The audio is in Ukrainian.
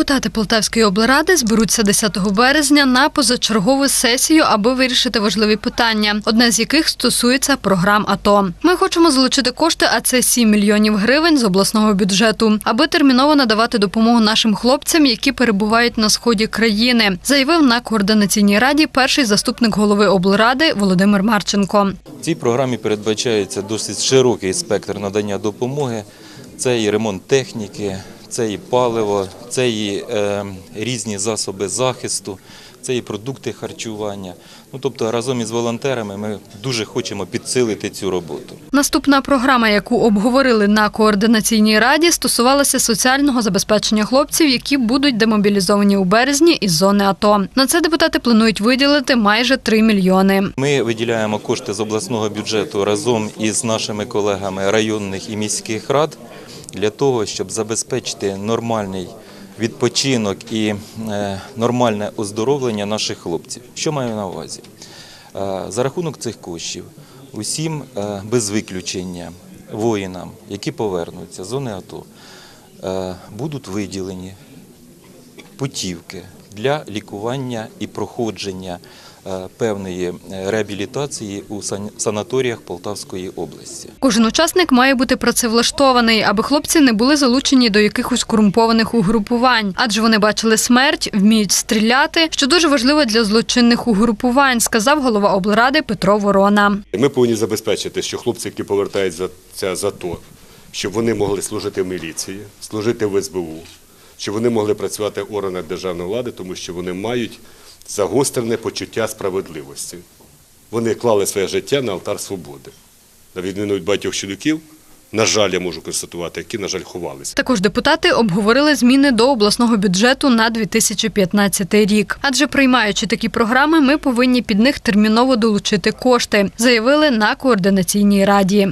Депутати Полтавської облради зберуться 10 березня на позачергову сесію, аби вирішити важливі питання, одне з яких стосується програм АТО. Ми хочемо залучити кошти, а це 7 мільйонів гривень з обласного бюджету, аби терміново надавати допомогу нашим хлопцям, які перебувають на сході країни, заявив на координаційній раді перший заступник голови облради Володимир Марченко. В цій програмі передбачається досить широкий спектр надання допомоги. Це і ремонт техніки, це і паливо, це і е, різні засоби захисту, це і продукти харчування. Ну, тобто разом із волонтерами ми дуже хочемо підсилити цю роботу. Наступна програма, яку обговорили на координаційній раді, стосувалася соціального забезпечення хлопців, які будуть демобілізовані у березні із зони АТО. На це депутати планують виділити майже 3 мільйони. Ми виділяємо кошти з обласного бюджету разом із нашими колегами районних і міських рад для того, щоб забезпечити нормальний відпочинок і е, нормальне оздоровлення наших хлопців. Що маю на увазі? Е, За рахунок цих коштів усім е, без виключення воїнам, які повернуться з зони АТО, будуть виділені путівки для лікування і проходження е, певної е, реабілітації у сан- санаторіях Полтавської області. Кожен учасник має бути працевлаштований, аби хлопці не були залучені до якихось корумпованих угрупувань, адже вони бачили смерть, вміють стріляти, що дуже важливо для злочинних угрупувань, сказав голова облради Петро Ворона. Ми повинні забезпечити, що хлопці, які повертаються з АТО, щоб вони могли служити в міліції, служити в СБУ, щоб вони могли працювати в органах державної влади, тому що вони мають загострене почуття справедливості. Вони клали своє життя на алтар свободи. На відміну від багатьох чоловіків, на жаль, я можу констатувати, які, на жаль, ховалися. Також депутати обговорили зміни до обласного бюджету на 2015 рік. Адже приймаючи такі програми, ми повинні під них терміново долучити кошти, заявили на координаційній раді.